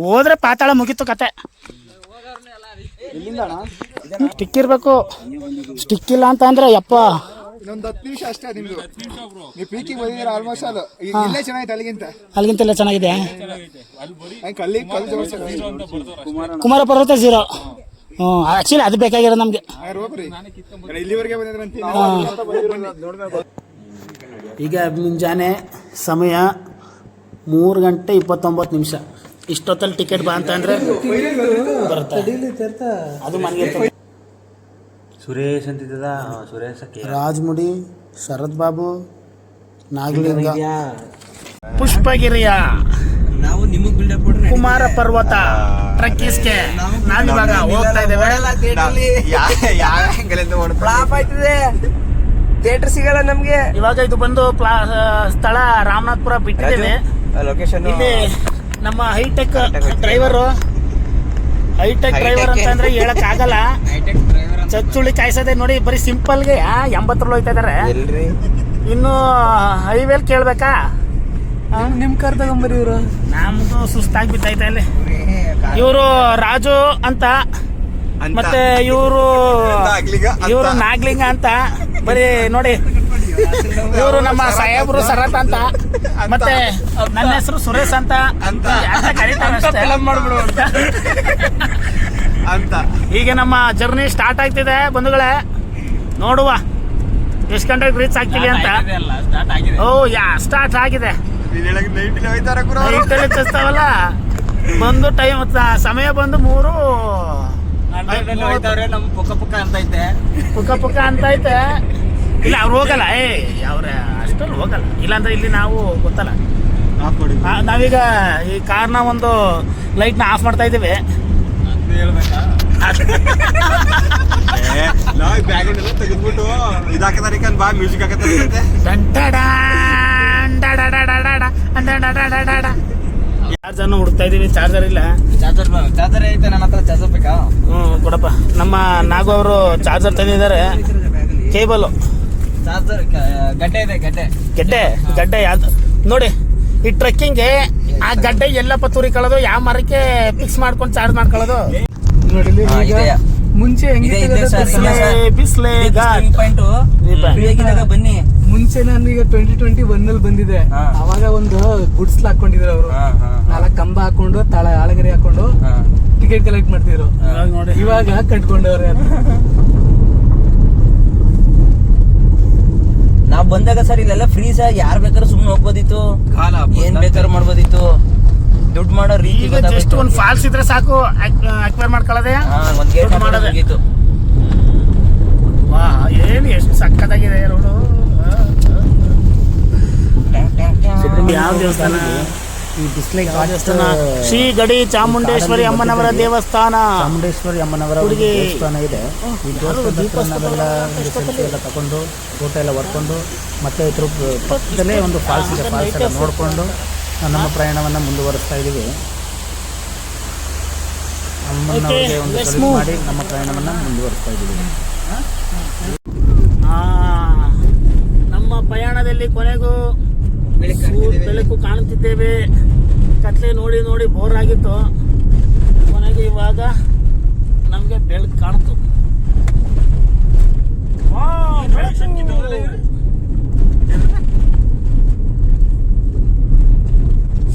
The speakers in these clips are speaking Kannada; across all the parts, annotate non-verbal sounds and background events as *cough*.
ಹೋದ್ರೆ ಪಾತಾಳ ಮುಗೀತು ಕತೆ. ಸ್ಟಿಕ್ ಇರ್ಬೇಕು. ಸ್ಟಿಕ್ ಇಲ್ಲ ಅಂತ ಅಂದ್ರೆ ಯಪ್ಪ. ಇನ್ನೊಂದು ಹತ್ತು ನಿಮಿಷ ಅಷ್ಟೇ ನಿಮ್ದು. ನೀವು ಪೀಕಿಂಗ್ ಬಂದಿದ್ದೀರ ಆಲ್ಮೋಸ್ಟ್ ಅದು ಈಗ ಇಲ್ಲೇ ಚೆನ್ನಾಗಿದೆ ಅಲ್ಲಿಗಿಂತ. ಎಲ್ಲ ಚೆನ್ನಾಗಿದೆ. ಕಲ್ಲಿ ಕುಮಾರ ಪರ್ವತ ಜೀರೋ ಹ್ಞೂ ಆ್ಯಕ್ಚುಲಿ ಅದು ಬೇಕಾಗಿರೋ ನಮಗೆ. ಇಲ್ಲಿವರೆಗೆ ಈಗ ಮುಂಜಾನೆ ಸಮಯ ಮೂರು ಗಂಟೆ ಇಪ್ಪತ್ತೊಂಬತ್ತು ನಿಮಿಷ. ಇಷ್ಟೊತ್ತಲ್ಲಿ ಟಿಕೆಟ್ ಬಾ ಅಂತ ಅಂದ್ರೆ ಬರುತ್ತೆ. ಅದು ಮನೆಗೆ ಸುರೇಶ್ ಅಂತಿದ್ದದ ಸುರೇಶ್ ರಾಜ್ಮುಡಿ ಶರತ್ ಬಾಬು ನಾಗಲಿಂಗ. ಪುಷ್ಪಗಿರಿಯ ನಾವು ನಿಮಗ್ ಬಿಲ್ಡಪ್ ಕೊಡ್ರಿ ಕುಮಾರ ಪರ್ವತ ಟ್ರಕ್ಕಿಸ್ಗೆ. ನಾವಿವಾಗ ಹೋಗ್ತಾ ಇದ್ದೇವೆ. ಫ್ಲಾಪ್ ಆಯ್ತಿದೆ. ಥಿಯೇಟರ್ ಸಿಗಲ್ಲ ನಮ್ಗೆ. ಇವಾಗ ಇದು ಬಂದು ಪ್ಲಾ ಸ್ಥಳ ರಾಮನಾಥ್ಪುರ ಬಿಟ್ಟಿದ್ದೇವೆ. ಲೊಕೇಶನ್ ಇಲ್ಲಿ ನಮ್ಮ ಹೈಟೆಕ್ ಡ್ರೈವರು ಹೈಟೆಕ್ ಡ್ರೈವರ್ ಅಂತಂದ್ರೆ ಹೇಳಕ್ ಆಗಲ್ಲ ಚಚ್ಚುಳಿ ಕಾಯಿಸದೆ ನೋಡಿ ಬರೀ ಸಿಂಪಲ್ಗೆ ಎಂಬತ್ತರಲ್ಲಿ ಹೋಯ್ತಾ ಇದಾರೆ ಇನ್ನು ಹೈವೇಲ್ ಕೇಳ್ಬೇಕಾ? ನಿಮ್ ಕಾರ್ ತಗೊಂಬರಿ ಇವರು. ನಮ್ದು ಸುಸ್ತಾಗಿ ಬಿದ್ದೈತೆ ಅಲ್ಲಿ. ಇವರು ರಾಜು ಅಂತ. ಮತ್ತೆ ಇವರು *laughs* ಇವರು ನಾಗ್ಲಿಂಗ ಅಂತ. ಬರೀ ನೋಡಿ ಇವರು ನಮ್ಮ ಸಾಹೇಬ್ರು ಸರತ್ ಅಂತ. ಮತ್ತೆ ನನ್ನ ಹೆಸರು ಸುರೇಶ್ ಅಂತ. ಅಂತ. ಅಂತ ಈಗ ನಮ್ಮ ಜರ್ನಿ ಸ್ಟಾರ್ಟ್ ಆಗ್ತಿದೆ ಬಂಧುಗಳೇ. ನೋಡುವ. ಎಷ್ಟು ಗಂಟೆಗೆ ರೀಚ್ ಆಗ್ತೀವಿ ಅಂತ. ಓ ಯಾ ಸ್ಟಾರ್ಟ್ ಆಗಿದೆ. ಚಸ್ತಾವಲ್ಲ ಬಂದು ಟೈಮ್ ಸಮಯ ಬಂದು ಮೂರು. ಪುಕ್ಕ ಪುಕ್ಕ ಅಂತ ಐತೆ. ಪುಕ್ಕ ಪುಕ್ಕ ಅಂತ ಐತೆ. ಇಲ್ಲ ಅವ್ರು ಹೋಗಲ್ಲ. ಏ ಅವ್ರ ಅಷ್ಟಲ್ಲಿ ಹೋಗಲ್ಲ. ಇಲ್ಲಾಂದ್ರೆ ಇಲ್ಲಿ ನಾವು ಗೊತ್ತಲ್ಲ. ನಾವೀಗ ಈ ಕಾರ್ನ ಒಂದು ಲೈಟ್ನ ಆಫ್ ಮಾಡ್ತಾ ಇದ್ದೀವಿ. *laughs* ತೆಗೆದ್ಬಿಟ್ಟು ಇದಾಕತಾರ ಬಾ ಮ್ಯೂಸಿಕ್ ಹಾಕತಾರ ಚಾರ್ಜರ್ನ ಹುಡುಕ್ತಾ ಇದೀವಿ ಚಾರ್ಜರ್ ಇಲ್ಲ. ಚಾರ್ಜರ್ ಚಾರ್ಜರ್ ಐತೆ ನನ್ನ ಹತ್ರ ಚಾರ್ಜರ್ ಬೇಕಾ? ಹ್ಮ್ ಕೊಡಪ್ಪ. ನಮ್ಮ ನಾಗು ಅವರು ಚಾರ್ಜರ್ ತಂದಿದ್ದಾರೆ. ಕೇಬಲ್ ಚಾರ್ಜರ್ ಗಡ್ಡೆ ಇದೆ ಗಡ್ಡೆ. ಗೆಡ್ಡೆ ಗಡ್ಡೆ ಯಾವ್ದು? ನೋಡಿ ಈ ಟ್ರೆಕ್ಕಿಂಗ್ಗೆ ಆ ಗಡ್ಡೆ ಎಲ್ಲಪ್ಪ ತುರಿಕೊಳ್ಳೋದು ಯಾವ ಮರಕ್ಕೆ ಫಿಕ್ಸ್ ಮಾಡ್ಕೊಂಡು ಚಾರ್ಜ್ ಮಾಡ್ಕೊಳ್ಳೋದು? ಮುಂಚೆ ಬಿಸ್ಲೆ ಬನ್ನಿ. ಮುಂಚೆ ನಾನು ಈಗ ಟ್ವೆಂಟಿ ಟ್ವೆಂಟಿ ಒನ್ ಅಲ್ಲಿ ಬಂದಿದೆ. ಅವಾಗ ಒಂದು ಗುಡ್ಸ್ಲ್ ಹಾಕೊಂಡಿದ್ರು ಅವರು. ಹಾ, ಹಾ, ಹಾ. ನಾಲ್ಕು ಕಂಬ ಹಾಕೊಂಡು ತಳ ಆಳಗರಿ ಹಾಕೊಂಡು ಟಿಕೆಟ್ ಕಲೆಕ್ಟ್ ಮಾಡ್ತಿದ್ರು. ಇವಾಗ ನೋಡಿ ಇವಾಗ ಕಟ್ಕೊಂಡವ್ರೆ *laughs* ನಾವ್ ಬಂದಾಗ ಸರ್ ಇಲ್ಲೆಲ್ಲ ಫ್ರೀ ಸರ್ ಯಾರ್ ಬೇಕಾದ್ರೂ ಸುಮ್ನೆ ಹೋಗ್ಬೋದಿತ್ತು. ಏನ್ ಬೇಕಾದ್ರೂ ಮಾಡ್ಬೋದಿತ್ತು. ದುಡ್ಡು ಮಾಡೋ ರೀತಿ ಈಗ ಜಸ್ಟ್ ಒಂದು ಫಾಲ್ಸ್ ಇದ್ರೆ ಸಾಕು. ಅಕ್ವೈರ್ ಮಾಡ್ಕೊಳ್ಳೋದೇ. ಹಾ, ಒಂದ್ ಗೇಟ್ ಮಾಡೋದಾಗಿತ್ತು ವಾ ಏನು ಎಷ್ಟು ಸಕ್ಕತ್ತಾಗಿದೆ ರೋಡು ಯಾವ ದೇವಸ್ಥಾನ? ಈ ಬಿಸಿಲಿಗೆ ರಾಜಸ್ಥಾನ ಶ್ರೀ ಗಡಿ ಚಾಮುಂಡೇಶ್ವರಿ ಅಮ್ಮನವರ ದೇವಸ್ಥಾನ. ಚಾಮುಂಡೇಶ್ವರಿ ಅಮ್ಮನವರ ದೇವಸ್ಥಾನ ಇದೆ. ಈ ದೇವಸ್ಥಾನದಲ್ಲ ಹತ್ರ ನಾವೆಲ್ಲ ಸೆಲ್ಫಿ ಎಲ್ಲ ತಗೊಂಡು ಫೋಟೋ ಎಲ್ಲ ಹೊಡ್ಕೊಂಡು ಮತ್ತೆ ಇದ್ರ ಪಕ್ಕದಲ್ಲೇ ಒಂದು ಫಾಲ್ಸ್ ಇದೆ. ಫಾಲ್ಸ್ ಎಲ್ಲ ನೋಡಿಕೊಂಡು ನಮ್ಮ ಪ್ರಯಾಣವನ್ನು ಮುಂದುವರಿಸ್ತಾ ಇದ್ದೀವಿ ಅಮ್ಮನವರಿಗೆ ಒಂದು ಸಲೂಟ್ ಮಾಡಿ ನಮ್ಮ ಪ್ರಯಾಣವನ್ನು ಮುಂದುವರಿಸ್ತಾ ಇದ್ದೀವಿ ನಮ್ಮ ಪ್ರಯಾಣದಲ್ಲಿ ಕೊನೆಗೂ ಬೆಳಕು ಕಾಣುತ್ತಿದ್ದೇವೆ ಕತ್ಲೆ ನೋಡಿ ನೋಡಿ ಬೋರ್ ಆಗಿತ್ತು. ಕೊನೆಗೆ ಇವಾಗ ನಮಗೆ ಬೆಳಕು ಕಾಣ್ತು.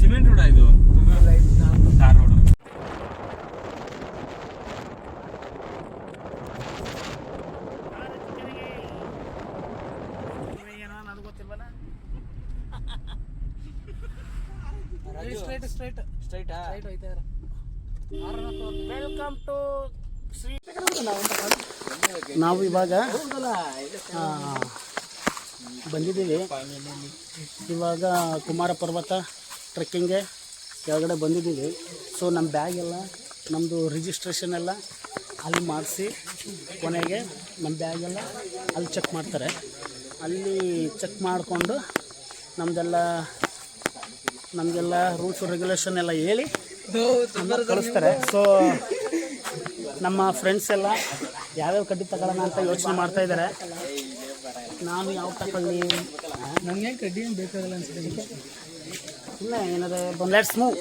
ಸಿಮೆಂಟ್ ರೋಡ್ ಇದು ಟಾರ್ ರೋಡ್ ಏನೋ ನನಗೆ ಗೊತ್ತಿಲ್ವಲ್ಲ ಸ್ಟ್ರೈಟ್ ಸ್ಟ್ರೈಟ್ ಸ್ಟ್ರೈಟಾ ವೆಲ್ಕಮ್ ಟು ಶ್ರೀ ನಾವು ಇವಾಗ ಆ, ಬಂದಿದ್ದೀವಿ. ಇವಾಗ ಕುಮಾರ ಪರ್ವತ ಟ್ರೆಕ್ಕಿಂಗ್ಗೆ ಕೆಳಗಡೆ ಬಂದಿದ್ದೀವಿ. ಸೊ ನಮ್ಮ ಬ್ಯಾಗ್ ಎಲ್ಲ ನಮ್ಮದು ರಿಜಿಸ್ಟ್ರೇಷನ್ ಎಲ್ಲ ಅಲ್ಲಿ ಮಾಡಿಸಿ ಕೊನೆಗೆ ನಮ್ಮ ಬ್ಯಾಗ್ ಎಲ್ಲ ಅಲ್ಲಿ ಚೆಕ್ ಮಾಡ್ತಾರೆ. ಅಲ್ಲಿ ಚೆಕ್ ಮಾಡಿಕೊಂಡು ನಮ್ಮದೆಲ್ಲ ನಮಗೆಲ್ಲ ರೂಲ್ಸ್ ರೆಗ್ಯುಲೇಷನ್ ಎಲ್ಲ ಹೇಳಿ ಕಳಿಸ್ತಾರೆ. ಸೊ ನಮ್ಮ ಫ್ರೆಂಡ್ಸ್ ಎಲ್ಲ ಯಾವ್ಯಾವ ಕಡ್ಡಿ ತಗೊಳ್ಳೋಣ ಅಂತ ಯೋಚನೆ ಮಾಡ್ತಾ ಇದ್ದಾರೆ ನಾನು ಯಾವ ತಗೊಳ್ಳಿ? ನನಗೆ ಕಡ್ಡಿ ಏನು ಬೇಕಾಗಲ್ಲ ಅನ್ಸುತ್ತೆ ಸುಮ್ಮನೆ ಏನಾದ್ರೆ ಲೆಟ್ಸ್ ಮೂವ್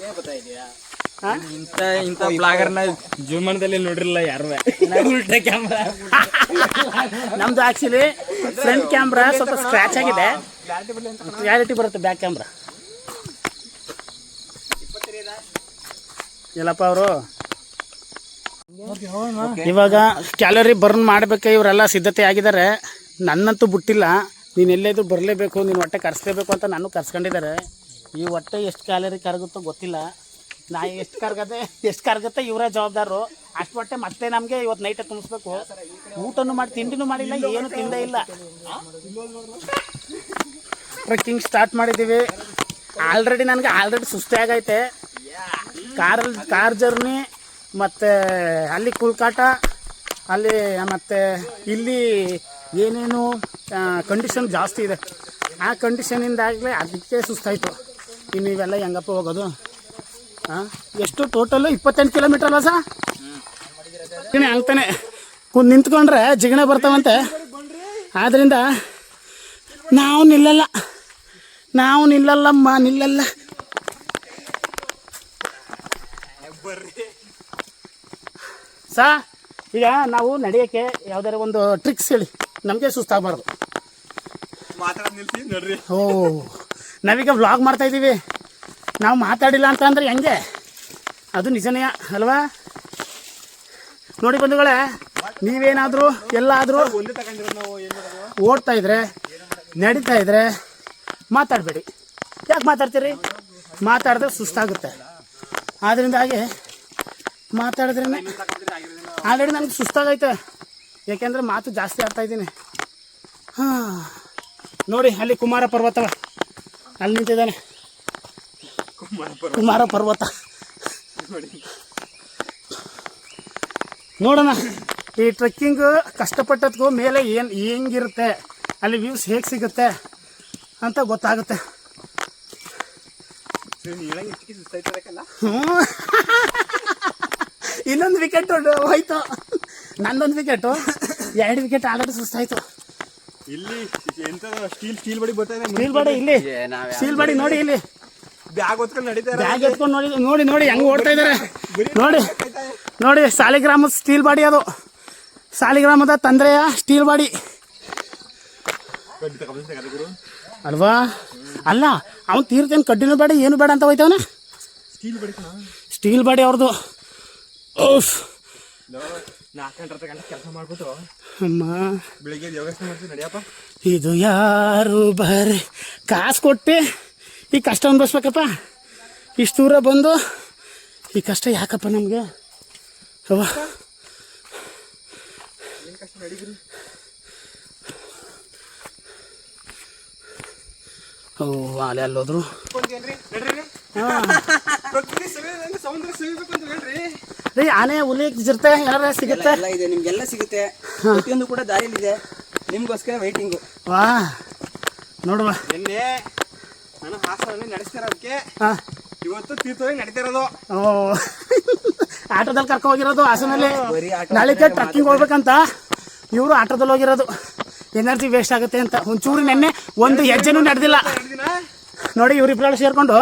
ಇಂಥ ಇಂಥ ಬ್ಲಾಗರ್ನ ಜೀವಮಾನದಲ್ಲಿ ನೋಡಿರಲ್ಲ ಯಾರು? ಉಲ್ಟಾ ಕ್ಯಾಮ್ರಾ ನಮ್ದು ಆಕ್ಚುಲಿ ಫ್ರಂಟ್ ಕ್ಯಾಮ್ರಾ ಸ್ವಲ್ಪ ಸ್ಕ್ರಾಚ್ ಆಗಿದೆ. ಕ್ಲಾರಿಟಿ ಬರುತ್ತೆ ಬ್ಯಾಕ್ ಕ್ಯಾಮ್ರಾ ಎಲ್ಲಪ್ಪ ಅವರು? ಇವಾಗ ಕ್ಯಾಲರಿ ಬರ್ನ್ ಮಾಡಬೇಕು ಇವರೆಲ್ಲ ಸಿದ್ಧತೆ ಆಗಿದ್ದಾರೆ. ನನ್ನಂತೂ ಬಿಟ್ಟಿಲ್ಲ. ನೀನು ಎಲ್ಲೇದ್ರು ಬರಲೇಬೇಕು ನೀನು ಹೊಟ್ಟೆ ಕರೆಸ್ಲೇಬೇಕು ಅಂತ ನಾನು ಕರ್ಸ್ಕೊಂಡಿದ್ದಾರೆ. ಈ ಹೊಟ್ಟೆ ಎಷ್ಟು ಕ್ಯಾಲರಿ ಕರಗುತ್ತೋ ಗೊತ್ತಿಲ್ಲ. ನಾ ಎಷ್ಟು ಕರ್ಗತ್ತೆ ಎಷ್ಟು ಕರ್ಗತ್ತೆ ಇವರೇ ಜವಾಬ್ದಾರರು. ಅಷ್ಟು ಹೊಟ್ಟೆ ಮತ್ತೆ ನಮಗೆ ಇವತ್ತು ನೈಟೇ ತುಂಬಿಸ್ಬೇಕು. ಊಟನೂ ಮಾಡಿ ತಿಂಡಿನೂ ಮಾಡಿಲ್ಲ ಏನು ತಿಂದೇ ಇಲ್ಲ. ಟ್ರೆಕ್ಕಿಂಗ್ ಸ್ಟಾರ್ಟ್ ಮಾಡಿದ್ದೀವಿ. ಆಲ್ರೆಡಿ ನನಗೆ ಆಲ್ರೆಡಿ ಸುಸ್ತಿ ಆಗೈತೆ ಕಾರಲ್ಲಿ ಕಾರ್ ಜರ್ನಿ, ಮತ್ತು ಅಲ್ಲಿ ಕುಲ್ಕಾಟ, ಅಲ್ಲಿ, ಮತ್ತು ಇಲ್ಲಿ ಏನೇನು ಕಂಡೀಷನ್ ಜಾಸ್ತಿ ಇದೆ. ಆ ಕಂಡೀಷನಿಂದಾಗಲೇ ಅದಕ್ಕೆ ಸುಸ್ತಾಯಿತು. ಇನ್ನು ಇವೆಲ್ಲ ಹೆಂಗಪ್ಪ ಹೋಗೋದು? ಹಾಂ ಎಷ್ಟು ಟೋಟಲು ಇಪ್ಪತ್ತೆಂಟು ಕಿಲೋಮೀಟರ್ ಅಲ್ಲ ಸಾ ಜಿಗಣೆ ಆಗ್ತಾನೆ ಕುಂದ್ ನಿಂತ್ಕೊಂಡ್ರೆ ಜಿಗಣೆ ಬರ್ತಾವಂತೆ. ಆದ್ದರಿಂದ ನಾವು ನಿಲ್ಲಲ್ಲ. ನಾವು ನಿಲ್ಲಲ್ಲಮ್ಮ, ನಿಲ್ಲಲ್ಲ. ಸಾ ಈಗ ನಾವು ನಡೆಯೋಕ್ಕೆ ಯಾವ್ದಾರ ಒಂದು ಟ್ರಿಕ್ಸ್ ಹೇಳಿ. ನಮಗೆ ಸುಸ್ತಾಗಬಾರ್ದು. ಓ ನಾವೀಗ ವ್ಲಾಗ್ ಮಾಡ್ತಾ ಇದ್ದೀವಿ. ನಾವು ಮಾತಾಡಿಲ್ಲ ಅಂತ ಅಂದ್ರೆ ಹೆಂಗೆ? ಅದು ನಿಜನೇ ಅಲ್ವಾ? ನೋಡಿ ಬಂಧುಗಳೇ ನೀವೇನಾದರೂ ಎಲ್ಲಾದರೂ ಓಡ್ತಾ ಇದ್ರೆ ನಡೀತಾ ಇದ್ರೆ ಮಾತಾಡಬೇಡಿ. ಯಾಕೆ ಮಾತಾಡ್ತೀರಿ? ಮಾತಾಡಿದ್ರೆ ಸುಸ್ತಾಗುತ್ತೆ. ಆದ್ರಿಂದಾಗಿ ಮಾತಾಡಿದ್ರೇ ಆಲ್ರೆಡಿ ನನಗೆ ಸುಸ್ತಾಗೈತೆ. ಯಾಕೆಂದ್ರೆ ಮಾತು ಜಾಸ್ತಿ ಆಡ್ತಾ ಇದ್ದೀನಿ. ಹಾಂ. ನೋಡಿ ಅಲ್ಲಿ ಕುಮಾರ ಪರ್ವತ. ಅಲ್ಲಿ ನಿಂತಿದ್ದಾನೆ. ಕುಮಾರ ಪರ್ವತ. ನೋಡೋಣ. ಈ ಟ್ರೆಕ್ಕಿಂಗ್ ಕಷ್ಟಪಟ್ಟದ್ಗೂ ಮೇಲೆ ಏನು ಹೆಂಗಿರುತ್ತೆ? ಅಲ್ಲಿ ವ್ಯೂಸ್ ಹೇಗೆ ಸಿಗುತ್ತೆ? ಅಂತ ಗೊತ್ತಾಗುತ್ತೆ. ಹ್ಞೂ *laughs* ಇನ್ನೊಂದು ವಿಕೆಟ್ ಹೋಯ್ತು. ನಂದೊಂದು ವಿಕೆಟು ಎರಡು ವಿಕೆಟ್ ಆಲ್ರೆಡಿ ಸುಸ್ತಾಯ್ತು. ಇಲ್ಲಿ ಸ್ಟೀಲ್ ಸ್ಟೀಲ್ ಬಡಿ ಬರ್ತಾ ಸ್ಟೀಲ್ ಬಡಿ ಇಲ್ಲಿ. ಸ್ಟೀಲ್ ಬಡಿ ನೋಡಿ ಇಲ್ಲಿ. ಬ್ಯಾಗ್ ಹೊತ್ಕೊಂಡು ನಡೀತಾರೆ ಬ್ಯಾಗ್ ಎತ್ಕೊಂಡು ನೋಡಿ ನೋಡಿ ನೋಡಿ ಹೆಂಗ್ ಓಡ್ತಾ ಇದಾರೆ. ನೋಡಿ ನೋಡಿ ಸಾಲಿಗ್ರಾಮದ ಸ್ಟೀಲ್ ಬಾಡಿ ಅದು. ಸಾಲಿಗ್ರಾಮದ ತಂದ್ರೆಯ ಸ್ಟೀಲ್ ಬಾಡಿ. ಅಲ್ವಾ? ಅಲ್ಲ ಅವ್ನು ತೀರ್ತೇನು ಕಡ್ಡಿನೂ ಬೇಡ ಏನು ಬೇಡ ಅಂತ ಹೋಯ್ತವನ? ಸ್ಟೀಲ್ ಬಡಿ ಸ್ಟೀಲ್ ಬಾಡಿ ಅವ್ರದ್ದು ಇದು ಯಾರು ಬರ್ರಿ ಕಾಸು ಕೊಟ್ಟು ಈ ಕಷ್ಟ ಅನ್ಭವಿಸ್ಬೇಕಪ್ಪ. ಇಷ್ಟು ದೂರ ಬಂದು ಈ ಕಷ್ಟ ಯಾಕಪ್ಪ ನಮಗೆ? ಓ ಅಲ್ಲಿ ಅಲ್ಲೋದ್ರು. ಅಂತ ಹೇಳ್ರಿ. ರೀ ಆನೆ ಹುಲಿ ಜಿರ್ತೆ ಏನಾರ ಸಿಗುತ್ತೆ? ಎಲ್ಲ ಇದೆ ನಿಮ್ಗೆಲ್ಲ ಸಿಗುತ್ತೆ. ಪ್ರತಿಯೊಂದು ಕೂಡ ದಾರಿಲಿದೆ. ನಿಮ್ಗೋಸ್ಕರ ವೈಟಿಂಗು ವಾ ನೋಡುವ. ನಿನ್ನೆ ನಾನು ಹಾಸನಲ್ಲಿ ನಡೆಸ್ತಿರೋದಕ್ಕೆ ಹಾಂ. ಇವತ್ತು ತೀರ್ಥವಾಗಿ ನಡೀತಿರೋದು. ಓ. ಆಟೋದಲ್ಲಿ ಕರ್ಕೊ ಹೋಗಿರೋದು ಹಾಸನಲ್ಲಿ. ನಾಳೆ ಆಟೋ ನಾಳಿಕೆ ಟ್ರಕ್ಕಿಂಗ್ ಹೋಗ್ಬೇಕಂತ ಇವರು ಆಟೋದಲ್ಲಿ ಹೋಗಿರೋದು. ಎನರ್ಜಿ ವೇಸ್ಟ್ ಆಗುತ್ತೆ ಅಂತ. ಒಂಚೂರು ನೆನ್ನೆ ಒಂದು ಹೆಜ್ಜೆನೂ ನಡೆದಿಲ್ಲ. ನೋಡಿ ಇವರಿಬ್ಬರು ಸೇರ್ಕೊಂಡು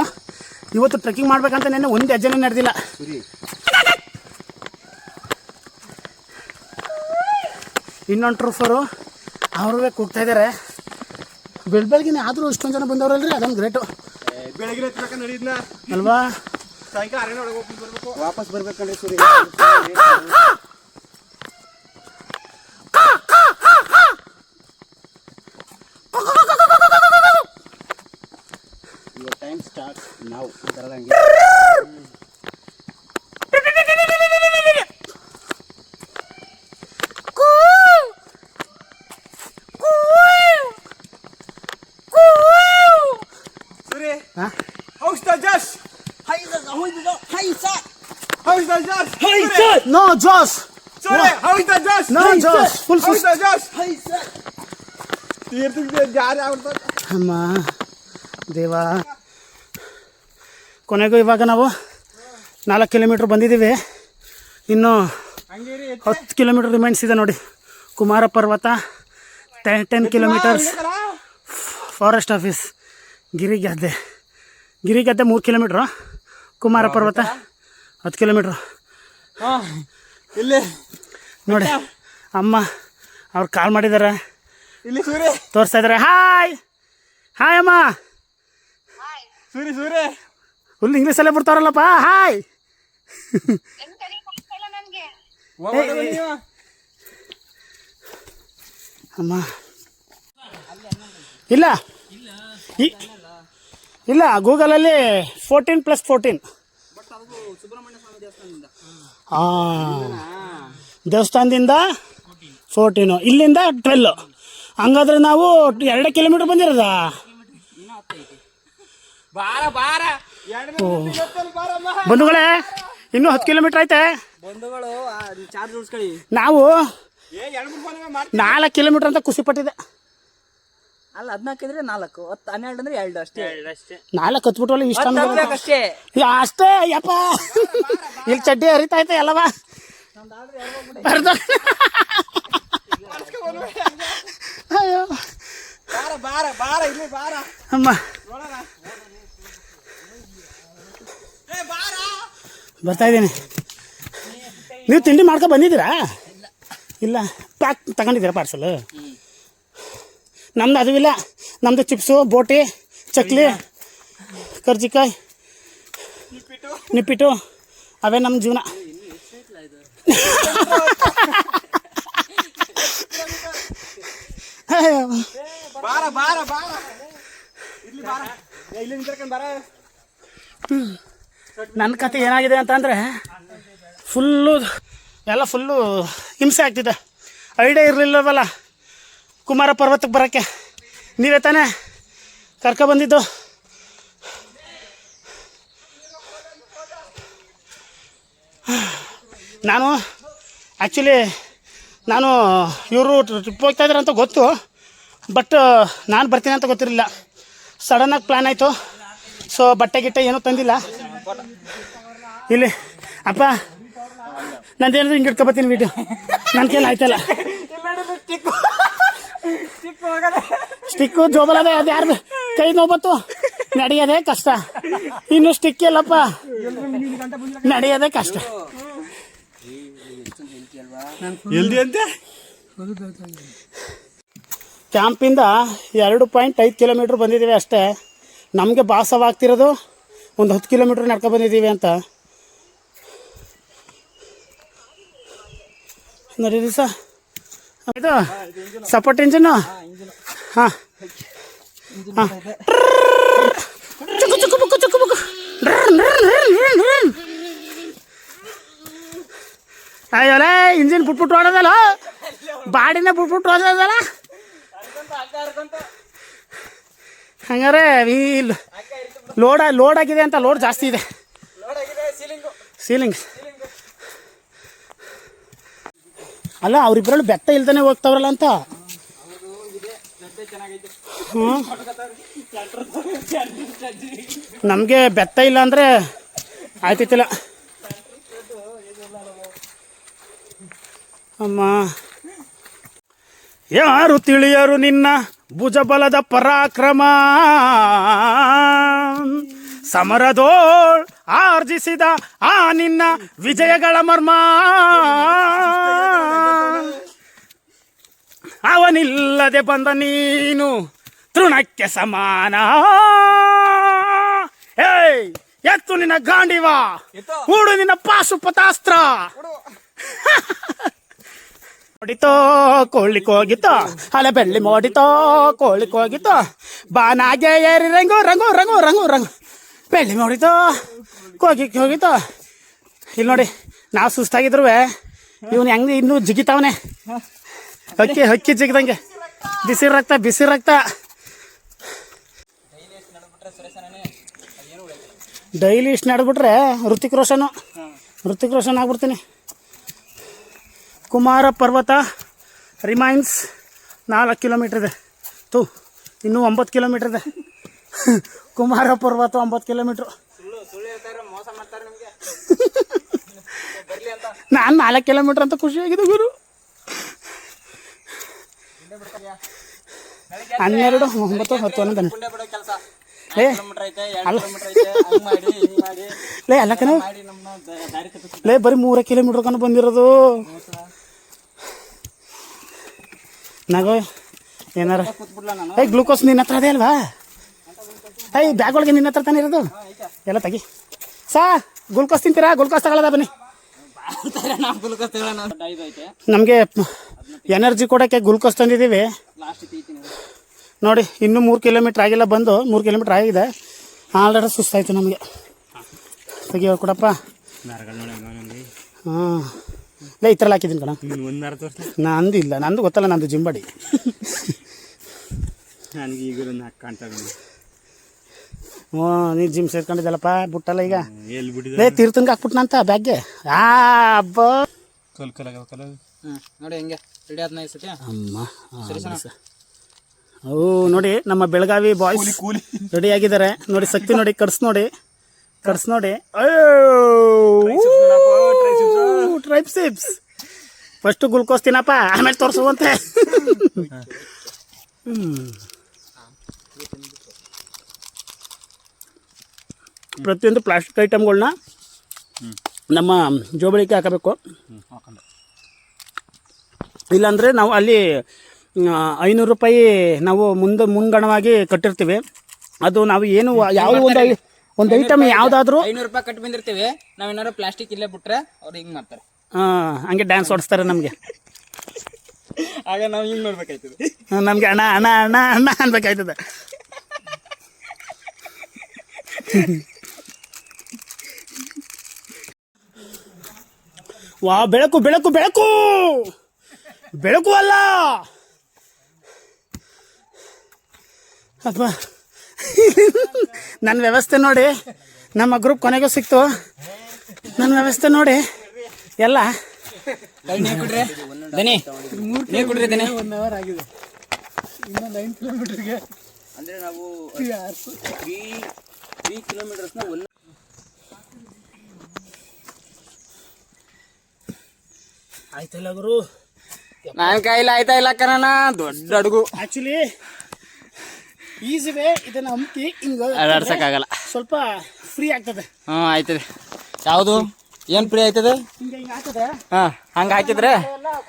ಇವತ್ತು ಟ್ರೆಕ್ಕಿಂಗ್ ಮಾಡ್ಬೇಕಂತ ನೆನ್ನೆ ಒಂದು ಹೆಜ್ಜೆನೂ ನಡೆದಿಲ್ಲ. ಇನ್ನೊಂದು ಟ್ರೂಫರು ಅವರು ಕೂಗ್ತಾ ಇದ್ದಾರೆ ಬೆಳ್ ಬೆಳಗಿನ ಆದರೂ ಇಷ್ಟೊಂದು ಜನ ಬಂದವ್ರಲ್ರಿ ಅದೊಂದು ಗ್ರೇಟು ಬೆಳಗ್ಗೆ ಹತ್ಬೇಕು ನಡೀದ್ನ? ಅಲ್ವಾ? ವಾಪಸ್ ಬರ್ಬೇಕಂದ್ರೆ ಸೂರ್ಯ. ಟೈಮ್ ಸ್ಟಾರ್ಟ್ ನಾವು ಬರದಂಗೆ ಸೂರಿ ಹಾಂ how's the josh how's the josh Sir. Suri how's the josh Josh. Full how's the josh ತೀರ್ಥಕ್ಕೆ ಜಾರಿ ಆಗ್ಬಿಡ್ತಾರೆ ಅಮ್ಮ ದೇವ ಕೊನೆಗೂ ಇವಾಗ ನಾವು ನಾಲ್ಕು ಕಿಲೋಮೀಟ್ರ್ ಬಂದಿದ್ದೀವಿ ಇನ್ನು ಹತ್ತು ಕಿಲೋಮೀಟ್ರ್ ರಿಮೈನ್ಸ್ ಇದೆ ನೋಡಿ Kumara Parvatha ten ten kilometres forest office Girigadde Girigadde ಮೂರು ಕಿಲೋಮೀಟ್ರು ಕುಮಾರ ಪರ್ವತ ಹತ್ತು ಕಿಲೋಮೀಟ್ರ್ ಇಲ್ಲಿ. ನೋಡಿ ಅಮ್ಮ ಅವ್ರು ಕಾಲ್ ಮಾಡಿದ್ದಾರೆ ಇಲ್ಲಿ ಸೂರ್ಯ. ತೋರಿಸ್ತಾ ಇದ್ದಾರೆ ಹಾಯ್ ಹಾಯ್ ಅಮ್ಮ. ಸೂರ್ಯ ಸೂರ್ಯ. ಫುಲ್ ಇಂಗ್ಲೀಷಲ್ಲೇ ಬಿಡ್ತಾರಲ್ಲಪ್ಪ ಹಾಯ್ ಅಮ್ಮ. ಇಲ್ಲ. ಇಲ್ಲ ಗೂಗಲಲ್ಲಿ ಫೋರ್ಟೀನ್ ಪ್ಲಸ್ ಫೋರ್ಟೀನ್ ಹಾಂ ದೇವಸ್ಥಾನದಿಂದ ಫೋರ್ಟೀನು. ಇಲ್ಲಿಂದ ಟ್ವೆಲ್ಲು. ಹಂಗಾದ್ರೆ ನಾವು ಎರಡು ಕಿಲೋಮೀಟ್ರ್ ಬಂದಿರೋದಾ? ಬಂಧುಗಳೇ ಇನ್ನೂ ಹತ್ತು ಕಿಲೋಮೀಟ್ರ್ ಐತೆ? ನಾವು ನಾಲ್ಕು ಕಿಲೋಮೀಟ್ರ್ ಅಂತ ಖುಷಿ ಪಟ್ಟಿದೆ ಅಲ್ಲ ಹದಿನಾಲ್ಕು ಇದ್ರೆ ನಾಲ್ಕು. ಹತ್ತು ಹನ್ನೆರಡು ಅಂದ್ರೆ ಎರಡು ಅಷ್ಟೇ. ಅಷ್ಟೇ. ನಾಲ್ಕು ಹತ್ಬಿಟ್ವಲ್ಲ ಇಷ್ಟ ಅಷ್ಟೇ ಯಾ, ಅಷ್ಟೇ ಯಪ್ಪ. ಇಲ್ಲಿ ಚಡ್ಡಿ ಹರಿತೈತೆ ಎಲ್ಲವ. ಬರ್ದು- ಅಯ್ಯೋ. ಬಾರ ಬಾರ ಬಾರ ಇಲ್ಲಿ ಬಾರ ಅಮ್ಮ. ಏ ಬಾರ ಬರ್ತಾ ಇದ್ದೀನಿ. ನೀವು ತಿಂಡಿ ಮಾಡ್ಕೊ ಬಂದಿದ್ದೀರಾ? ಇಲ್ಲ. ಪ್ಯಾಕ್ ತಗೊಂಡಿದ್ದೀರಾ ಪಾರ್ಸಲ್ ನಮ್ದು ಅದು ಇಲ್ಲ. ನಮ್ಮದು ಚಿಪ್ಸು ಬೋಟಿ, ಚಕ್ಲಿ, ಕರ್ಜಿಕಾಯಿ, ನಿಪ್ಪಿಟ್ಟು. ಅವೇ ನಮ್ಮ ಜೀವನ. ನನ್ನ ಕತೆ ಏನಾಗಿದೆ ಅಂತಂದರೆ ಫುಲ್ಲು ಎಲ್ಲ ಫುಲ್ಲು ಹಿಂಸೆ ಆಗ್ತಿದೆ. ಐಡಿಯಾ ಇರಲಿಲ್ಲವಲ್ಲ. ಕುಮಾರ ಪರ್ವತಕ್ಕೆ ಬರೋಕ್ಕೆ. ನೀವೇ ತಾನೇ ಕರ್ಕೊಬಂದಿದ್ದು ನಾನು ಆ್ಯಕ್ಚುಲಿ ನಾನು ಇವರು ಟ್ರಿಪ್ ಹೋಗ್ತಾ ಇದ್ದಾರೆ ಅಂತ ಗೊತ್ತು ಬಟ್ ನಾನು ಬರ್ತೀನಿ ಅಂತ ಗೊತ್ತಿರಲಿಲ್ಲ. ಸಡನ್ನಾಗಿ ಪ್ಲ್ಯಾನ್ ಆಯಿತು. ಸೊ ಬಟ್ಟೆ ಗಿಟ್ಟೆ ಏನೂ ತಂದಿಲ್ಲ. ಇಲ್ಲಿ, ಅಪ್ಪ, ನಂದೇನಾದ್ರು ಹಿಂಗೆ ಇಟ್ಕೊಬತ್ತೀನಿ ವಿಡಿಯೋ ಕೈಲಿ ಆಯ್ತಲ್ಲ. ಸ್ಟಿಕ್ಕು ಜೋಬಲದೆ ಅದು ಯಾರ್ದು? ಕೈ ನೋಬತ್ತು ನಡೆಯೋದೇ ಕಷ್ಟ. ಇನ್ನು ಸ್ಟಿಕ್ ಇಲ್ಲಪ್ಪ. ನಡೆಯೋದೇ ಕಷ್ಟ. ಎಲ್ದಿ ಅಂತೆ? ಕ್ಯಾಂಪಿಂದ ಎರಡು ಪಾಯಿಂಟ್ ಐದು ಕಿಲೋಮೀಟ್ರ್ ಬಂದಿದ್ದೀವಿ ಅಷ್ಟೇ. ನಮಗೆ ಭಾಸವಾಗ್ತಿರೋದು ಒಂದು ಹತ್ತು ಕಿಲೋಮೀಟ್ರ್ ನಡ್ಕೊ ಬಂದಿದ್ದೀವಿ ಅಂತ. ನೋಡಿ ಸರ್ ಇದು ಸಪೋರ್ಟ್ ಇಂಜಿನು ಹಾಂ ಹಾಂ. ಚುಕ್ಕು ಚುಕ್ಕು ಬುಕ್ಕು ಚುಕ್ಕು ಬುಕ್ಕು. ಅಯ್ಯೋಲೇ ಇಂಜಿನ್ ಬಿಟ್ಬಿಟ್ಟು ಓಡೋದಲ್ಲ? ಬಾಡಿನ ಬಿಟ್ಬಿಟ್ಟು ಓಡೋದಲ್ಲ? ಹಂಗಾರೆ ಈ ಲೋಡ್ ಲೋಡ್ ಆಗಿದೆ ಅಂತ ಲೋಡ್ ಜಾಸ್ತಿ ಇದೆ. ಸೀಲಿಂಗ್ ಅಲ್ಲ ಅವ್ರಿಬ್ಬರಲ್ಲೂ ಬೆತ್ತ ಇಲ್ದಾನೆ ಹೋಗ್ತಾವ್ರಲ್ಲ ಅಂತ. ನಮಗೆ ಬೆತ್ತ ಇಲ್ಲ ಅಂದರೆ ಆಯ್ತಿತ್ತಿಲ್ಲ. ಅಮ್ಮ. ಯಾರು ತಿಳಿಯರು ನಿನ್ನ ಭುಜಬಲದ ಪರಾಕ್ರಮ? ಸಮರದೋಳ್ ಆರ್ಜಿಸಿದ ಆ ನಿನ್ನ ವಿಜಯಗಳ ಮರ್ಮ. ಅವನಿಲ್ಲದೆ ಬಂದ ನೀನು ತೃಣಕ್ಕೆ ಸಮಾನ. ಏಯ್ ಎತ್ತು ನಿನ್ನ ಗಾಂಡಿವ. ಹೂಡು ನಿನ್ನ ಪಾಶುಪತಾಸ್ತ್ರ. ಹೊಡಿತೋ ಕೋಳಿಕ್ ಹೋಗಿತ್ತೋ ಅಲೆ ಬೆಳ್ಳಿ ಮೋಡಿತೋ ಕೋಳಿಕ್ ಹೋಗಿತ್ತೋ ಬಾನಾಗೆ ಏರಿ ರಂಗು ರಂಗು ರಂಗು ರಂಗು ರಂಗು. ಬೆಳ್ಳಿ ಮೋಡಿತೋ ಕೋಗಿಕ್ಕೆ ಹೋಗಿತ್ತೋ ಇಲ್ಲಿ ನೋಡಿ ನಾವು ಸುಸ್ತಾಗಿದ್ರು ಇವನು ಹೆಂಗೆ ಇನ್ನೂ ಜಿಗಿತಾವನೆ? ಹಕ್ಕಿ ಹಕ್ಕಿ ಜಿಗ್ದಂಗೆ. ಬಿಸಿ ರಕ್ತ ಬಿಸಿ ರಕ್ತ. ಡೈಲಿ ಇಷ್ಟು ನಡೆದ್ಬಿಟ್ರೆ ಋತಿಕ್ ರೋಷನು. ಋತಿಕ್ ರೋಷನ್ ಆಗ್ಬಿಡ್ತೀನಿ. ಕುಮಾರ ಪರ್ವತ ರಿಮೈನ್ಸ್ ನಾಲ್ಕು ಕಿಲೋಮೀಟ್ರ್ ಇದೆ. ತು ಇನ್ನೂ ಒಂಬತ್ತು ಕಿಲೋಮೀಟ್ರ್ ಇದೆ. ಕುಮಾರ ಪರ್ವತ ಒಂಬತ್ತು ಕಿಲೋಮೀಟ್ರು. ನಾನು ನಾಲ್ಕು ಕಿಲೋಮೀಟ್ರ್ ಅಂತ ಖುಷಿಯಾಗಿದೆ ಗುರು. ಹನ್ನೆರಡು, ಒಂಬತ್ತು, ಹತ್ತು ಅನ್ನೋದನ್ನ. ಲೇ ಮಾಡಿ ಲೇ, ಅಲ್ಲ ಕಣ. ಲೇ, ಬರೀ ಮೂರ ಕಿಲೋಮೀಟರ್ ಕಣ ಬಂದಿರೋದು. ನಾಗೋ, ಏನಾರ. ಏಯ್ ಗ್ಲೂಕೋಸ್ ನಿನ್ನ ಹತ್ರ ಅದೇ ಅಲ್ವಾ? ಏಯ್ ಬ್ಯಾಗ್ ಒಳಗೆ ನಿನ್ನ ಹತ್ರ ತಾನೇ ಇರೋದು? ಎಲ್ಲ ತಗಿ. ಸಾ ಗ್ಲೂಕೋಸ್ ತಿಂತೀರಾ? ಗ್ಲೂಕೋಸ್ ತಗೊಳ್ಳೋದ ಬನ್ನಿ. ನಮಗೆ ಎನರ್ಜಿ ಕೊಡೋಕ್ಕೆ ಗ್ಲೂಕೋಸ್ ತಂದಿದ್ದೀವಿ. ನೋಡಿ, ಇನ್ನೂ ಮೂರು ಕಿಲೋಮೀಟ್ರ್ ಆಗಿಲ್ಲ, ಬಂದು ಮೂರು ಕಿಲೋಮೀಟ್ರ್ ಆಗಿದೆ. ಆಲ್ರೆಡಿ ಸುಸ್ತಾಯಿತು ನಮಗೆ. ತೆಗಿಯೋ ಕೊಡಪ್ಪ. ಹಾಂ. ಈ ಥರ ಹಾಕಿದ್ದೀನಿ ಕಣ. ನಂದು ಇಲ್ಲ, ನಂದು ಗೊತ್ತಲ್ಲ, ನಂದು ಜಿಂಬಡಿ *laughs* ನನಗೆ ಈಗ ಕಾಣ್ತಾ ಹ್ಞೂ ನೀ ಜಿಮ್ ಸೇರ್ಕೊಂಡಿದ್ದಲ್ಲಪ್ಪ ಬಿಟ್ಟಲ್ಲ ಈಗ? ಲೇ ತೀರ್ಥಂಗೆ ಹಾಕ್ಬಿಟ್ನಂತ ಬ್ಯಾಗ್ಗೆ. ಆ ಹಬ್ಬ ಕಲ್ ಕಲ್ ಕಲ್ ಹ್ಮ್ ನೋಡಿ ಹೆಂಗೆ ರೆಡಿ ಆದ್ನ ಈ ಸತಿ? ಅಮ್ಮ ಓ ನೋಡಿ ನಮ್ಮ ಬೆಳಗಾವಿ ಬಾಯ್ಸ್ ರೆಡಿ ಆಗಿದ್ದಾರೆ. ನೋಡಿ ಶಕ್ತಿ ನೋಡಿ ಕಡ್ಸ್ ನೋಡಿ ಕಡ್ಸ್ ನೋಡಿ. ಟ್ರೈಪ್ ಸಿಪ್ಸ್ ಫಸ್ಟು ಗ್ಲುಕೋಸ್ ತಿನ್ನಪ್ಪ ಆಮೇಲೆ ತೋರಿಸುವಂತೆ ಪ್ರತಿಯೊಂದು ಪ್ಲಾಸ್ಟಿಕ್ ಐಟಮ್ಗಳನ್ನ ನಮ್ಮ ಜೋಬಳಿಕೆ ಹಾಕಬೇಕು. ಇಲ್ಲಾಂದರೆ ನಾವು ಅಲ್ಲಿ ಐನೂರು ರೂಪಾಯಿ ನಾವು ಮುಂದೆ ಮುಂಗಣವಾಗಿ ಕಟ್ಟಿರ್ತೀವಿ. ಅದು ನಾವು ಏನು ಯಾವ ಒಂದು ಒಂದು ಐಟಮ್ ಯಾವುದಾದ್ರೂ ಐನೂರು ರೂಪಾಯಿ ಕಟ್ಟಿ ಬಂದಿರ್ತೀವಿ. ನಾವು ಏನಾರು ಪ್ಲಾಸ್ಟಿಕ್ ಇಲ್ಲೇ ಬಿಟ್ರೆ ಅವ್ರು ಹಿಂಗೆ ಮಾಡ್ತಾರೆ. ಹಂಗೆ ಡ್ಯಾನ್ಸ್ ಓಡಿಸ್ತಾರೆ ನಮಗೆ. ಆಗ ನಾವು ಹಿಂಗ್ ನೋಡ್ಬೇಕಾಯ್ತದೆ ನಮಗೆ ಅಣ್ಣ ಅಣ್ಣ ಅಣ್ಣ ಅಣ್ಣ ಅನ್ಬೇಕಾಯ್ತದೆ. ವಾ ಬೆಳಕು ಬೆಳಕು ಬೆಳಕು! ಬೆಳಕು ಅಲ್ಲ! ಅಥವಾ ನನ್ನ ವ್ಯವಸ್ಥೆ ನೋಡಿ. ನಮ್ಮ ಗ್ರೂಪ್ ಕೊನೆಗೂ ಸಿಕ್ತು. ನನ್ನ ವ್ಯವಸ್ಥೆ ನೋಡಿ. ಎಲ್ಲ. ಅಂದ್ರೆ ನಾವು ತ್ರೀ ತ್ರೀ ಕಿಲೋಮೀಟರ್ಸ್ನ ಒನ್ ಆಯ್ತಲ್ಲ ಗುರು? ನನ್ನ ಕೈಲಿ ಆಯ್ತಾ ಇಲ್ಲ ಕಣ ದೊಡ್ಡ ಅಡುಗು. ಆಕ್ಚುಲಿ ಈಸಿ ವೇ ಇದನ್ನ ಹಂಪಿ ಹಿಂಗ ಅಲ್ಲಾಡ್ಸಕ್ಕಾಗಲ್ಲ ಸ್ವಲ್ಪ ಫ್ರೀ ಆಗ್ತದೆ. ಹ್ಞೂ ಆಯ್ತದೆ. ಯಾವುದು? ಏನು ಫ್ರೀ ಆಯ್ತದೆ? ಹಿಂಗೆ ಹಿಂಗೆ ಆಗ್ತದೆ ಹಾಂ ಹಂಗೆ ಹಾಕಿದ್ರೆ?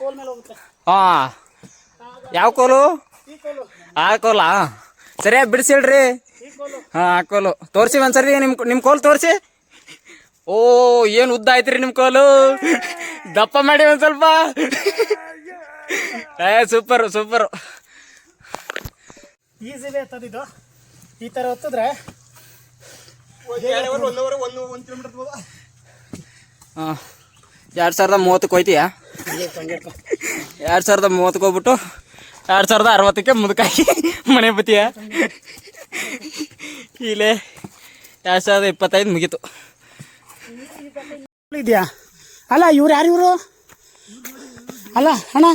ಕೋಲ್ ಮೇಲೆ ಹೋಗುತ್ತೆ. ಹಾಂ. ಯಾವ ಕೋಲು? ಆ ಕೋಲಾ? ಸರಿಯಾಗಿ ಬಿಡಿಸಿಳ್ರಿ ಹಾಂ ಆ ಕೋಲು. ತೋರಿಸಿ ಒಂದ್ಸರಿ ನಿಮ್ಮ ನಿಮ್ಮ ಕೋಲು ತೋರಿಸಿ. ಓ ಏನು ಉದ್ದ ಆಯ್ತ್ರಿ ನಿಮ್ಮ ಕೋಲು? ದಪ್ಪ ಮಾಡಿ ಒಂದು ಸ್ವಲ್ಪ. ಏ ಸೂಪರ್ ಸೂಪರ್ ಈಸಿಲಿ ವೇ ತಂದಿದ್ದು ಈ ಥರ ಹೊತ್ತಿದ್ರೆ ಹಾಂ. ಎರಡು ಸಾವಿರದ ಮೂವತ್ತಕ್ಕೆ ಹೋಯ್ತೀಯಾ? ಎರಡು ಸಾವಿರದ ಮೂವತ್ತಕ್ಕೆ ಹೋಗ್ಬಿಟ್ಟು ಎರಡು ಸಾವಿರದ ಅರವತ್ತಕ್ಕೆ ಮುದುಕಾಕಿ ಮನೆ ಬತ್ತೀಯ ಇಲ್ಲೇ ಎರಡು ಸಾವಿರದ ಇಪ್ಪತ್ತೈದು ಮುಗೀತು. ಇದೆಯಾ? ಅಲ್ಲ, ಇವ್ರು ಯಾರು ಇವರು? ಅಲ್ಲ, ಅಣ್ಣ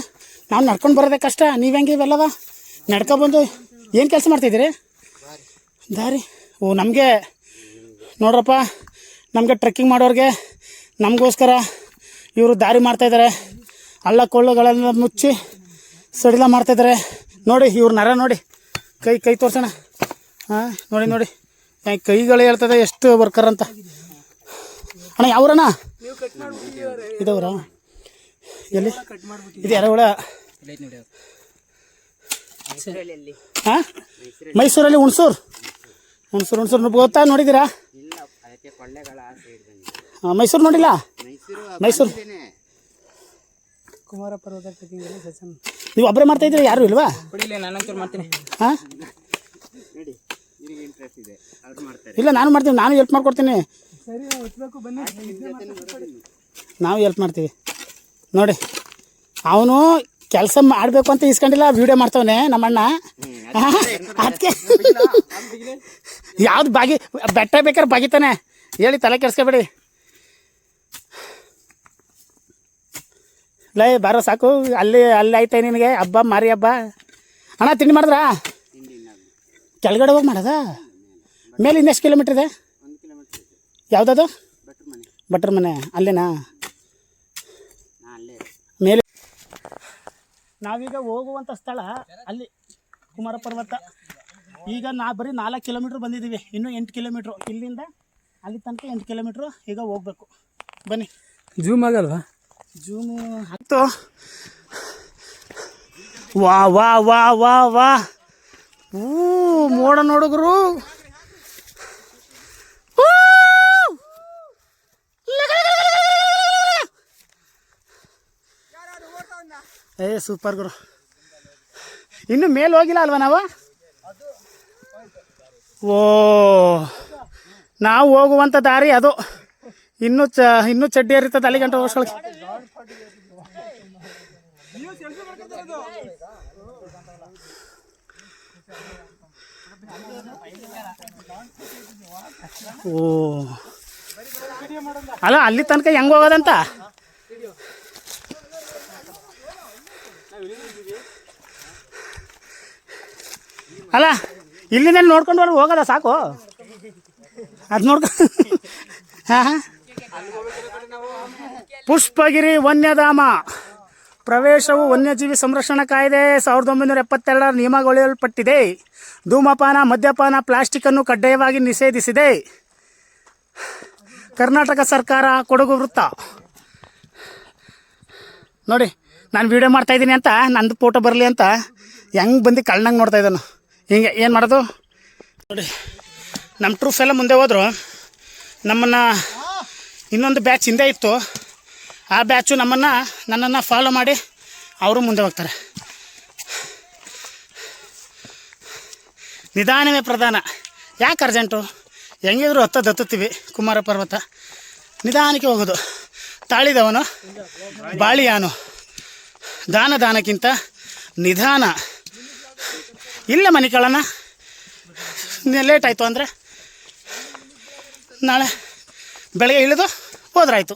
ನಾವು ನಡ್ಕೊಂಡು ಬರೋದೇ ಕಷ್ಟ. ನೀವು ಹೆಂಗೆ ಇವೆಲ್ಲವ? ನಡ್ಕೊಬಂದು ಏನು ಕೆಲಸ ಮಾಡ್ತಿದ್ದೀರಿ? ದಾರಿ. ಓ, ನಮಗೆ ನೋಡ್ರಪ್ಪ, ನಮಗೆ ಟ್ರೆಕ್ಕಿಂಗ್ ಮಾಡೋರಿಗೆ ನಮಗೋಸ್ಕರ ಇವರು ದಾರಿ ಮಾಡ್ತಾಯಿದ್ದಾರೆ ಹಳ್ಳ ಕೊಳ್ಳುಗಳೆಲ್ಲ ಮುಚ್ಚಿ ಸಡಿಲ ಮಾಡ್ತಾಯಿದ್ದಾರೆ ನೋಡಿ, ಇವ್ರ ನರ ನೋಡಿ. ಕೈ ಕೈ ತೋರ್ಸೋಣ. ಹಾಂ, ನೋಡಿ ನೋಡಿ. ಕೈಗಳು ಹೇಳ್ತದೆ, ಎಷ್ಟು ವರ್ಕರ್ ಅಂತ. ಅಣ್ಣ ಯಾವ್ರಣ್ಣ ಇದವ್ರ ಎಲ್ಲಿ? ಇದು ಯಾರ ಹಾಂ ಮೈಸೂರಲ್ಲಿ. ಹುಣಸೂರು? ಹುಣಸೂರು ಹುಣಸೂರು ಗೊತ್ತಾ? ನೋಡಿದ್ದೀರಾ? ಹಾಂ ಮೈಸೂರು ನೋಡಿಲ್ಲ? ಮೈಸೂರು ಕುಮಾರ ಪರ್ವತ ಸೆಷನ್ ನೀವು ಒಬ್ಬರೇ ಮಾಡ್ತಾ ಇದ್ದೀರಾ? ಯಾರು ಇಲ್ವಾ? ಮಾಡ್ತೀನಿ. ಹಾಂ ಇಲ್ಲ ನಾನು ಮಾಡ್ತೀನಿ. ನಾನು ಹೆಲ್ಪ್ ಮಾಡ್ಕೊಡ್ತೀನಿ. ನಾವು ಎಲ್ಪ್ ಮಾಡ್ತೀವಿ. ನೋಡಿ ಅವನು ಕೆಲಸ ಮಾಡಬೇಕು ಅಂತ ಇಸ್ಕೊಂಡಿಲ್ಲ ವಿಡಿಯೋ ಮಾಡ್ತವನೆ ನಮ್ಮಣ್ಣ. ಅದಕ್ಕೆ ಯಾವ್ದು ಬಾಗಿ ಬೆಟ್ಟ ಬೇಕಾದ್ರೆ ಬಾಗಿತಾನೆ. ಹೇಳಿ ತಲೆ ಕೆಡ್ಸ್ಕೊಬೇಡಿ. ಲೈ ಬಾರೋ ಸಾಕು. ಅಲ್ಲಿ ಅಲ್ಲಿ ಐತೆ ನಿನಗೆ. ಹಬ್ಬ ಮಾರಿ ಹಬ್ಬ. ಅಣ್ಣ ತಿಂಡಿ ಮಾಡಿದ್ರಾ? ಕೆಳಗಡೆ ಹೋಗಿ ಮಾಡೋದಾ? ಮೇಲೆ ಇನ್ನೆಷ್ಟು ಕಿಲೋಮೀಟ್ರ್ ಇದೆ? ಯಾವುದದು? ಭಟ್ರ ಮನೆ. ಅಲ್ಲೇನಾ? ಮೇಲೆ. ನಾವೀಗ ಹೋಗುವಂಥ ಸ್ಥಳ ಅಲ್ಲಿ ಕುಮಾರ ಪರ್ವತ. ಈಗ ನಾ ಬರೀ ನಾಲ್ಕು ಕಿಲೋಮೀಟ್ರ್ ಬಂದಿದ್ದೀವಿ. ಇನ್ನೂ ಎಂಟು ಕಿಲೋಮೀಟ್ರು. ಇಲ್ಲಿಂದ ಅಲ್ಲಿ ತನಕ ಎಂಟು ಕಿಲೋಮೀಟ್ರು ಈಗ ಹೋಗ್ಬೇಕು. ಬನ್ನಿ. ಜೂಮ್ ಆಗಲ್ವಾ? ಜೂಮು ಹತ್ತು ವಾ ವಾ ವಾ ವಾ ವಾ. ಊ ಮೋಡ ನೋಡುಗರು. ಏ, ಸೂಪರ್ ಗುರು. ಇನ್ನು ಮೇಲೆ ಹೋಗಿಲ್ಲ ಅಲ್ವಾ ನಾವು? ಓ, ನಾವು ಹೋಗುವಂಥ ದಾರಿ ಅದು. ಇನ್ನೂ ಚ, ಇನ್ನೂ ಚಡ್ಡಿ ಇರ್ತದೆ ಅಲ್ಲಿ ಗಂಟೆ ಹೋಗ್ಸ್ಕೊಳಕ್ಕೆ. ಓ. ಅಲ್ಲ, ಅಲ್ಲಿ ತನಕ ಹೆಂಗೆ ಹೋಗೋದಂತ? ಅಲ್ಲ, ಇಲ್ಲಿಂದ ನೋಡ್ಕೊಂಡು ಬರೋ ಹೋಗೋದ ಸಾಕು. ಅದು ನೋಡ್ಕೊ. ಹಾಂ ಪುಷ್ಪಗಿರಿ ವನ್ಯಧಾಮ. ಪ್ರವೇಶವು ವನ್ಯಜೀವಿ ಸಂರಕ್ಷಣಾ ಕಾಯ್ದೆ ಸಾವಿರದ ಒಂಬೈನೂರ ಎಪ್ಪತ್ತೆರಡರ ನಿಯಮಗೊಳಿಸಲ್ಪಟ್ಟಿದೆ ಧೂಮಪಾನ, ಮದ್ಯಪಾನ ಪ್ಲಾಸ್ಟಿಕ್ಕನ್ನು ಕಡ್ಡಾಯವಾಗಿ ನಿಷೇಧಿಸಿದೆ. ಕರ್ನಾಟಕ ಸರ್ಕಾರ ಕೊಡಗು ವೃತ್ತ. ನೋಡಿ. ನಾನು ವಿಡಿಯೋ ಮಾಡ್ತಾ ಇದ್ದೀನಿ ಅಂತ, ನಂದು ಫೋಟೋ ಬರಲಿ ಅಂತ, ಹೆಂಗೆ ಬಂದು ಕಳ್ಳಂಗೆ ನೋಡ್ತಾ ಇದ್ದಾನು. ಹಿಂಗೆ, ಏನು ಮಾಡೋದು? ನೋಡಿ ನಮ್ಮ ಟ್ರೂಫ್ ಎಲ್ಲ ಮುಂದೆ ಹೋದ್ರು. ನಮ್ಮನ್ನು ಇನ್ನೊಂದು ಬ್ಯಾಚ್ ಹಿಂದೆ ಇತ್ತು. ಆ ಬ್ಯಾಚು ನಮ್ಮನ್ನು, ನನ್ನನ್ನು ಫಾಲೋ ಮಾಡಿ ಅವರು ಮುಂದೆ ಹೋಗ್ತಾರೆ. ನಿಧಾನವೇ ಪ್ರಧಾನ. ಯಾಕೆ ಅರ್ಜೆಂಟು ಹೆಂಗಿದ್ರು ಹತ್ತದ್ದು ಹತ್ತುತ್ತೀವಿ, ಕುಮಾರ ಪರ್ವತ. ನಿಧಾನಕ್ಕೆ ಹೋಗೋದು. ತಾಳಿದವನು, ಬಾಳಿಯಾನು. ದಾನ ದಾನಕ್ಕಿಂತ ನಿಧಾನ. ಇಲ್ಲ ಮನೆ ಕಳನ ಲೇಟ್ ಆಯಿತು ಅಂದರೆ ನಾಳೆ ಬೆಳಗ್ಗೆ ಇಳಿದು ಹೋದ್ರಾಯ್ತು.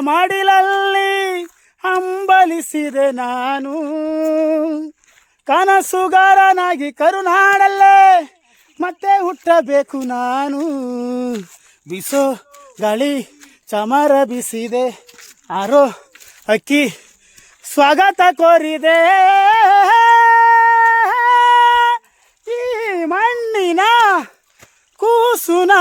ಮಾಡಿಲಲ್ಲಿ ಅಂಬಲಿಸಿದೆ ನಾನು. ಕನಸುಗಾರನಾಗಿ ಕರುನಾಡಲ್ಲೇ ಮತ್ತೆ ಹುಟ್ಟಬೇಕು ನಾನು. ಬಿಸೋ, ಗಾಳಿ, ಚಮರ ಬಿಸಿದೆ. ಆರೋ ಅಕ್ಕಿ. ಸ್ವಾಗತ ಕೋರಿದೆ ಈ ಮಣ್ಣಿನ ಕೂಸುನ.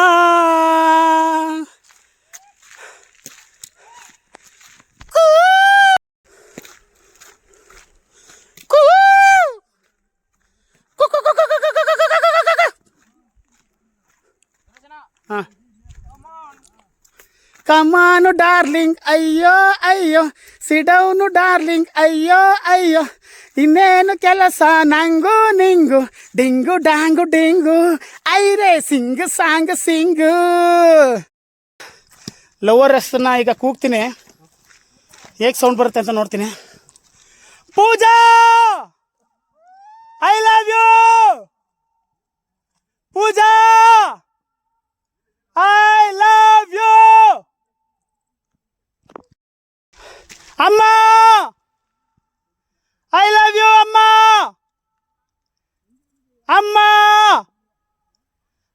ಕಮಾನು ಡಾರ್ಲಿಂಗ್ ಅಯ್ಯೋ ಅಯ್ಯೋ ಸಿಡೌನು ಡಾರ್ಲಿಂಗ್ ಅಯ್ಯೋ ಅಯ್ಯೋ ಇನ್ನೇನು ಕೆಲಸ ನಂಗು ನಿಂಗು ಡಿಂಗು ಡಾಂಗು ಡಿಂಗು ಐರೆ ಸಿಂಗ್ ಸಾಂಗ್ ಸಿಂಗು ಲವರ್ ರಸ್ತನ ಈಗ ಕೂಗ್ತೀನಿ. ಹೇಗೆ ಸೌಂಡ್ ಬರುತ್ತೆ ಅಂತ ನೋಡ್ತೀನಿ. Pooja! I love you Pooja! I love you ಅಮ್ಮ! ಐ ಲವ್ ಯು ಅಮ್ಮ! ಅಮ್ಮ!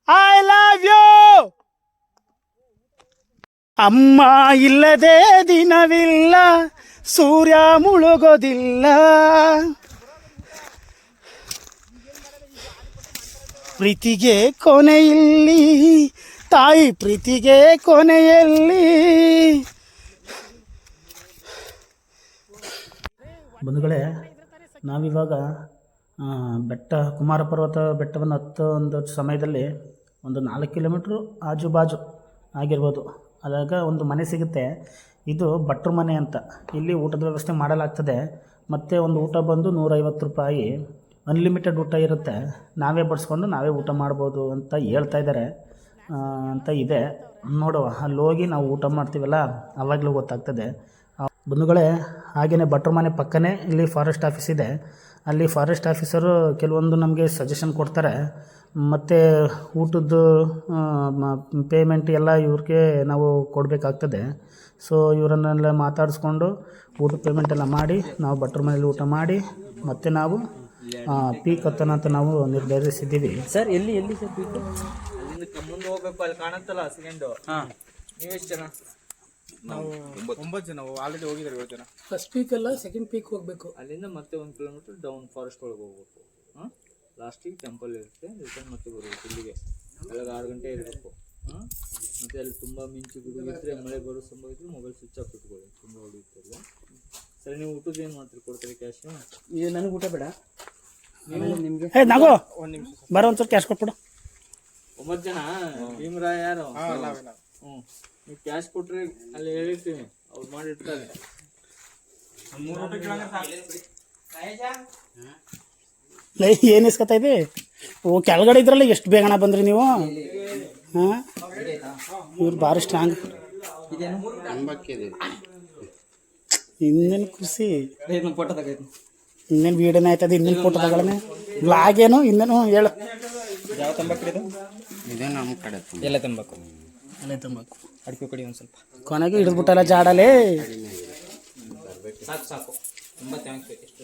ಐ ಲವ್ ಯು ಅಮ್ಮ ಇಲ್ಲದೆ ದಿನವಿಲ್ಲ, ಸೂರ್ಯ ಮುಳುಗೋದಿಲ್ಲ. ಪ್ರೀತಿಗೆ ಕೊನೆಯಲ್ಲಿ, ತಾಯಿ ಪ್ರೀತಿಗೆ ಕೊನೆಯಲ್ಲಿ. ಬಂಧುಗಳೇ, ನಾವಿವಾಗ ಬೆಟ್ಟ ಕುಮಾರ ಪರ್ವತ ಬೆಟ್ಟವನ್ನು ಹತ್ತೋ ಒಂದು ಸಮಯದಲ್ಲಿ ಒಂದು ನಾಲ್ಕು ಕಿಲೋಮೀಟ್ರು ಆಜು ಬಾಜು ಆಗಿರ್ಬೋದು. ಆದಾಗ ಒಂದು ಮನೆ ಸಿಗುತ್ತೆ. ಇದು ಭಟ್ರ ಮನೆ ಅಂತ. ಇಲ್ಲಿ ಊಟದ ವ್ಯವಸ್ಥೆ ಮಾಡಲಾಗ್ತದೆ. ಮತ್ತು ಒಂದು ಊಟ ಬಂದು ನೂರೈವತ್ತು ರೂಪಾಯಿ. ಅನ್ಲಿಮಿಟೆಡ್ ಊಟ ಇರುತ್ತೆ. ನಾವೇ ಬಡಿಸ್ಕೊಂಡು ನಾವೇ ಊಟ ಮಾಡ್ಬೋದು ಅಂತ ಹೇಳ್ತಾ ಇದ್ದಾರೆ. ಅಂತ ಇದೆ. ನೋಡುವ. ಅಲ್ಲಿ ಹೋಗಿ ನಾವು ಊಟ ಮಾಡ್ತೀವಲ್ಲ? ಅವಾಗಲೂ ಗೊತ್ತಾಗ್ತದೆ. ಬಂಧುಗಳೇ ಹಾಗೆಯೇ ಭಟ್ರ ಮನೆ ಪಕ್ಕನೇ ಇಲ್ಲಿ ಫಾರೆಸ್ಟ್ ಆಫೀಸ್ ಇದೆ. ಅಲ್ಲಿ ಫಾರೆಸ್ಟ್ ಆಫೀಸರು ಕೆಲವೊಂದು ನಮಗೆ ಸಜೆಷನ್ ಕೊಡ್ತಾರೆ. ಮತ್ತು ಊಟದ್ದು ಪೇಮೆಂಟ್ ಎಲ್ಲ ಇವ್ರಿಗೆ ನಾವು ಕೊಡಬೇಕಾಗ್ತದೆ. ಸೊ ಇವರನ್ನೆಲ್ಲ ಮಾತಾಡಿಸ್ಕೊಂಡು ಊಟದ ಪೇಮೆಂಟ್ ಎಲ್ಲ ಮಾಡಿ ನಾವು ಭಟ್ರ ಮನೇಲಿ ಊಟ ಮಾಡಿ ಮತ್ತೆ ನಾವು ಪೀಕ್ ಹತ್ತನ ಅಂತ ನಾವು ನಿರ್ಧರಿಸಿದ್ದೀವಿ. ಸರ್ ಎಲ್ಲಿ ಎಲ್ಲಿ ಸರ್ ಪೀಕ್? ಮುಂದೆ ಹೋಗ್ಬೇಕು ಅಲ್ಲಿ ಕಾಣತ್ತಲ್ಲ ಸೆಕೆಂಡು ನೀವೆಷ್ಟು ಜನ? ನಾವು ಒಂಬತ್ತು ಜನ ಆಲ್ರೆಡಿ ಹೋಗಿದ್ದಾರೆ ಏಳು ಜನ. ಫಸ್ಟ್ ಪೀಕ್ ಅಲ್ಲ ಸೆಕೆಂಡ್ ಪೀಕ್ ಹೋಗಬೇಕು. ಅಲ್ಲಿಂದ ಮತ್ತೆ ಒಂದು ಕಿಲೋಮೀಟರ್ ಡೌನ್ ಫಾರೆಸ್ಟ್ ಒಳಗೆ ಹೋಗ್ಬೇಕು. ಹಾಂ ಲಾಸ್ಟಿಗೆ ಟೆಂಪಲ್ ಇರುತ್ತೆ ರಿಟರ್ನ್ ಮತ್ತೆ ಬರ್ಬೇಕು ಇಲ್ಲಿಗೆ. ಬೆಳಗ್ಗೆ ಆರು ಗಂಟೆ ಇರಬೇಕು. ಹಾಂ ಮತ್ತೆ ಅಲ್ಲಿ ತುಂಬ ಮಿಂಚು ಗುಡುಗು ಇದ್ದರೆ ಮಳೆ ಬರೋ ಸಂಭವ ಇದ್ರೆ ಮೊಬೈಲ್ ಸ್ವಿಚ್ ಆಫ್ ಇಟ್ಕೊಳ್ಳಿ. ತುಂಬ ಹೊಡಿಯುತ್ತಲ್ಲ ಸರಿ ನೀವು ಊಟದ ಏನು ಮಾಡ್ತೀರಿ? ಕೊಡ್ತೀರಿ ಕ್ಯಾಶ್ ನನಗೆ ಊಟ ಬೇಡ. ನಿಮಗೆ ಹೇ ನಾಗೋ! ಬರೋ ಒಂದ್ಸಲ ಕ್ಯಾಶ್ ಕೊಟ್ಬಿಡು. ಒಂಬತ್ತು ಜನ? ಭೀಮರಾಯ ಯಾರು? ಹ್ಞೂ ನೀವು ಕ್ಯಾಶ್ ಕೊಟ್ರೆ ಅಲ್ಲಿ ಹೇಳಿರ್ತೀನಿ. ಅವ್ರು ಮಾಡಿರ್ತಾರೆ. ಲೈ ಏನು ಇಸ್ಕೊತಾ ಇದೆ ಓ ಕೆಳಗಡೆ ಇದ್ರಲ್ಲ ಎಷ್ಟು ಬೇಗಣ ಬಂದ್ರಿ ನೀವು? ಹಾಂ? ಇವ್ರು ಭಾರಿ ಸ್ಟ್ರಾಂಗ್ ಇನ್ನೇನು ಖುಷಿ ಇನ್ನೇನು ವೀಡಿಯೋನೇ ಆಯ್ತದ ಇನ್ನೇನು ಫೋಟೋ ತಗೊಳ್ಳನೆ ಬ್ಲಾಗ್ ಏನು ಇನ್ನೇನು ಹೇಳು. ಯಾವ ತಂಬಾಕು ಇದು? ಎಲ್ಲ ತಂಬಾಕು. ಅಲ್ಲೇ ತಂಬಾಕು. ಅಡಿಕೆ ಕೊಡಿ ಒಂದು ಸ್ವಲ್ಪ. ಕೊನೆಗೆ ಹಿಡಿದ್ಬಿಟ್ಟಲ್ಲ ಜಾಡಲೇ ಸಾಕು ಸಾಕು. ತುಂಬ ಥ್ಯಾಂಕ್ಸ್ ಎಷ್ಟು